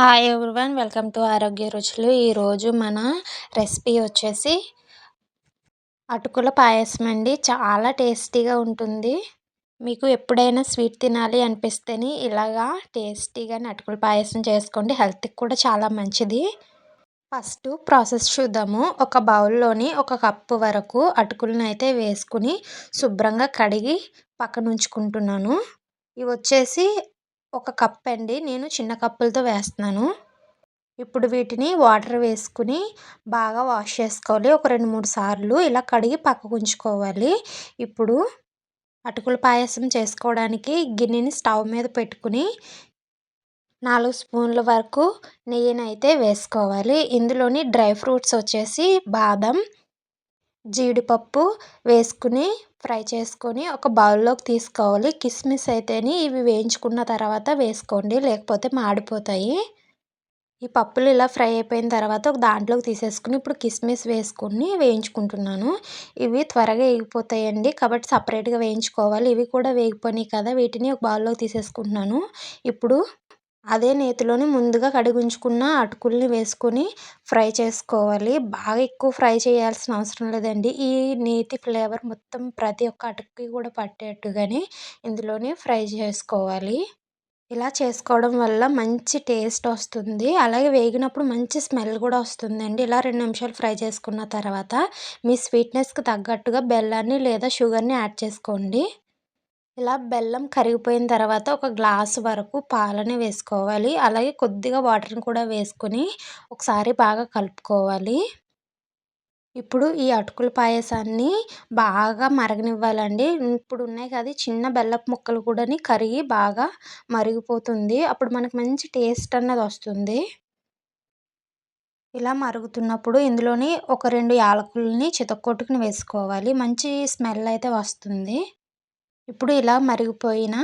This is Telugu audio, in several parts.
హాయ్ ఎవ్రీవన్ వెల్కమ్ టు ఆరోగ్య రుచులు ఈరోజు మన రెసిపీ వచ్చేసి అటుకుల పాయసం అండి. చాలా టేస్టీగా ఉంటుంది. మీకు ఎప్పుడైనా స్వీట్ తినాలి అనిపిస్తేనే ఇలాగా టేస్టీగా అటుకుల పాయసం చేసుకోండి. హెల్త్కి కూడా చాలా మంచిది. ఫస్ట్ ప్రాసెస్ చూద్దాము. ఒక బౌల్లోని ఒక కప్పు వరకు అటుకులను అయితే వేసుకుని శుభ్రంగా కడిగి పక్కన ఉంచుకుంటున్నాను. ఇవి వచ్చేసి ఒక కప్ అండి నేను చిన్న కప్పులతో వేస్తున్నాను. ఇప్పుడు వీటిని వాటర్ వేసుకుని బాగా వాష్ చేసుకోవాలి. ఒక రెండు మూడు సార్లు ఇలా కడిగి పక్కకు ఉంచుకోవాలి. ఇప్పుడు అటుకుల పాయసం చేసుకోవడానికి గిన్నెని స్టవ్ మీద పెట్టుకుని నాలుగు స్పూన్ల వరకు నెయ్యిని అయితే వేసుకోవాలి. ఇందులోని డ్రై ఫ్రూట్స్ వచ్చేసి బాదం జీడిపప్పు వేసుకుని ఫ్రై చేసుకొని ఒక బౌల్లోకి తీసుకోవాలి. కిస్మిస్ అయితేనే ఇవి వేయించుకున్న తర్వాత వేసుకోండి లేకపోతే మాడిపోతాయి. ఈ పప్పులు ఇలా ఫ్రై అయిపోయిన తర్వాత ఒక దాంట్లోకి తీసేసుకుని ఇప్పుడు కిస్మిస్ వేసుకుని వేయించుకుంటున్నాను. ఇవి త్వరగా వేగిపోతాయండి కాబట్టి సపరేట్గా వేయించుకోవాలి. ఇవి కూడా వేగిపోయినాయి కదా వీటిని ఒక బౌల్లోకి తీసేసుకుంటున్నాను. ఇప్పుడు అదే నేతిలోని ముందుగా కడిగించుకున్న అటుకుల్ని వేసుకొని ఫ్రై చేసుకోవాలి. బాగా ఎక్కువ ఫ్రై చేయాల్సిన అవసరం లేదండి. ఈ నేతి ఫ్లేవర్ మొత్తం ప్రతి ఒక్క అటుకుకి కూడా పట్టేట్టుగానే ఇందులోనే ఫ్రై చేసుకోవాలి. ఇలా చేసుకోవడం వల్ల మంచి టేస్ట్ వస్తుంది. అలాగే వేగినప్పుడు మంచి స్మెల్ కూడా వస్తుందండి. ఇలా రెండు నిమిషాలు ఫ్రై చేసుకున్న తర్వాత మీ స్వీట్నెస్కి తగ్గట్టుగా బెల్లాన్ని లేదా షుగర్ని యాడ్ చేసుకోండి. ఇలా బెల్లం కరిగిపోయిన తర్వాత ఒక గ్లాస్ వరకు పాలని వేసుకోవాలి. అలాగే కొద్దిగా వాటర్ని కూడా వేసుకొని ఒకసారి బాగా కలుపుకోవాలి. ఇప్పుడు ఈ అటుకుల పాయసాన్ని బాగా మరగనివ్వాలండి. ఇప్పుడు ఉన్నాయి కదా చిన్న బెల్లపు ముక్కలు కూడా కరిగి బాగా మరిగిపోతుంది. అప్పుడు మనకు మంచి టేస్ట్ అన్నది వస్తుంది. ఇలా మరుగుతున్నప్పుడు ఇందులోని ఒక రెండు యాలకులని చితక్కొట్టుకుని వేసుకోవాలి. మంచి స్మెల్ అయితే వస్తుంది. ఇప్పుడు ఇలా మరిగిపోయిన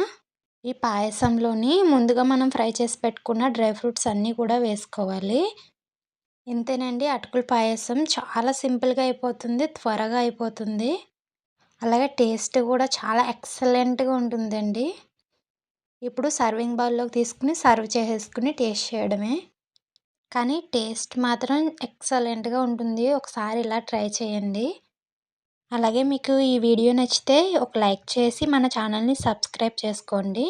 ఈ పాయసంలోని ముందుగా మనం ఫ్రై చేసి పెట్టుకున్న డ్రై ఫ్రూట్స్ అన్నీ కూడా వేసుకోవాలి. ఇంతేనండి అటుకుల పాయసం చాలా సింపుల్గా అయిపోతుంది త్వరగా అయిపోతుంది. అలాగే టేస్ట్ కూడా చాలా ఎక్సలెంట్గా ఉంటుందండి. ఇప్పుడు సర్వింగ్ బౌల్లోకి తీసుకుని సర్వ్ చేసేసుకుని టేస్ట్ చేయడమే. కానీ టేస్ట్ మాత్రం ఎక్సలెంట్గా ఉంటుంది. ఒకసారి ఇలా ట్రై చేయండి. అలాగే మీకు ఈ వీడియో నచ్చితే ఒక లైక్ చేసి మన ఛానల్ని సబ్స్క్రైబ్ చేసుకోండి.